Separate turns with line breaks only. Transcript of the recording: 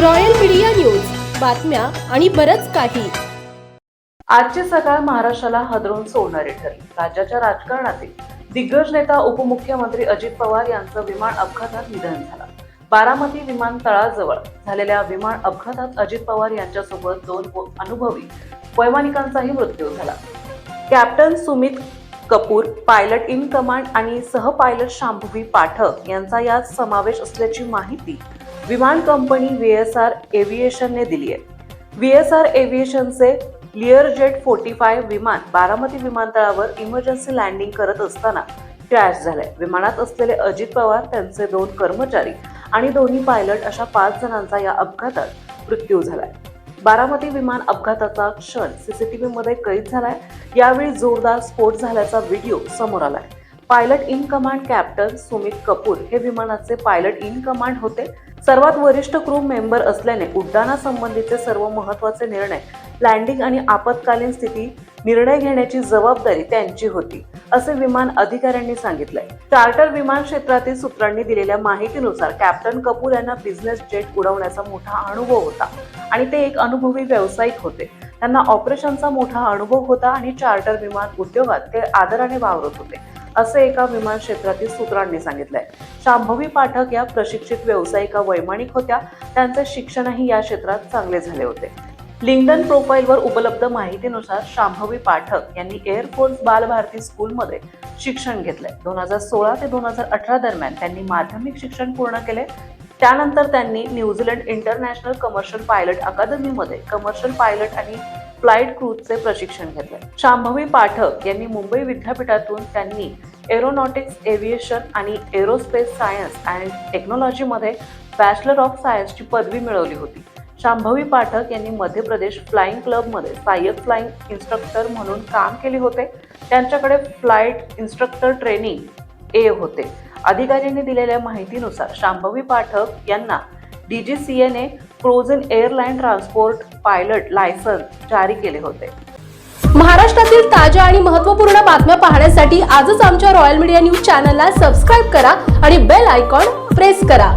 Royal media news. बातम्या आणि बरच काही.
आजची सकाळ महाराष्ट्राला हदरून सोडणारी ठरली. राज्याच्या राजकारणातील दिग्गज नेता उपमुख्यमंत्री अजित पवार यांचं विमान अपघातात निधन झालं. बारामती विमानतळाजवळ झालेल्या विमान अपघातात अजित पवार यांच्यासोबत दोन अनुभवी वैमानिकांचाही मृत्यू झाला. Captain Sumit Kapoor pilot in command आणि सहपायलट शांभवी पाठक यांचा यात समावेश असल्याची माहिती विमान कंपनी व्हीएसआर एव्हिएशनने दिली आहे. व्हीएसआर एव्हिएशनचे लिअरजेट फोर्टी फाय विमान बारामती विमानतळावर इमर्जन्सी लँडिंग करत असताना क्रॅश झालाय. विमानात असलेले अजित पवार त्यांचे दोन कर्मचारी आणि दोन्ही पायलट अशा पाच जणांचा या अपघातात मृत्यू झालाय. बारामती विमान अपघाताचा क्षण सीसीटीव्ही मध्ये कैद झालाय. यावेळी जोरदार स्फोट झाल्याचा व्हिडिओ समोर आलाय. Pilot in command captain Sumit Kapoor हे विमानाचे पायलट इन कमांड होते. सर्वात वरिष्ठ क्रू मेंबर असल्याने उड्डाणासंबंधीचे सर्व महत्त्वाचे निर्णय लँडिंग आणि आपत्कालीन स्थिती निर्णय घेण्याची जबाबदारी त्यांची होती असे विमान अधिकाऱ्यांनी सांगितलंय. चार्टर विमान क्षेत्रातील सूत्रांनी दिलेल्या माहितीनुसार कॅप्टन कपूर यांना बिझनेस जेट उडवण्याचा मोठा अनुभव होता आणि ते एक अनुभवी व्यावसायिक होते. त्यांना ऑपरेशनचा मोठा अनुभव होता आणि चार्टर विमान उद्योगात ते आदराने वावरत होते. असे एका विमान क्षेत्रातील सूत्रांनी सांगितलंय. शांभवी पाठक या प्रशिक्षित व्यावसायिका वैमानिक होत्या. त्यांचे शिक्षणही या क्षेत्रात चांगले झाले होते. लिंगडन प्रोफाईलवर उपलब्ध माहितीनुसार शांभवी पाठक यांनी एअरफोर्स बालभारती स्कूलमध्ये शिक्षण घेतलंय. दोन हजार सोळा ते दोन हजार अठरा दरम्यान त्यांनी माध्यमिक शिक्षण पूर्ण केले. त्यानंतर त्यांनी New Zealand international commercial pilot अकादमीमध्ये commercial pilot आणि फ्लाईट क्रूजचे प्रशिक्षण घेतले. शांभवी पाठक यांनी मुंबई विद्यापीठातून त्यांनी एरोनॉटिक्स एव्हिएशन आणि एरोस्पेस सायन्स अँड टेक्नॉलॉजीमध्ये बॅचलर ऑफ सायन्सची पदवी मिळवली होती. शांभवी पाठक यांनी मध्य प्रदेश फ्लाइंग क्लबमध्ये सहाय्यक फ्लाईंग इन्स्ट्रक्टर म्हणून काम केले होते. त्यांच्याकडे फ्लाईट इन्स्ट्रक्टर ट्रेनिंग ए होते. अधिकाऱ्यांनी दिलेल्या माहितीनुसार शांभवी पाठक यांना डीजीसीएने frozen airline transport pilot licence जारी केले होते.
महाराष्ट्रातील ताज्या आणि महत्त्वपूर्ण बातम्या पाहण्यासाठी आजच आमच्या रॉयल मीडिया न्यूज चॅनलला सबस्क्राईब करा आणि बेल आयकॉन प्रेस करा.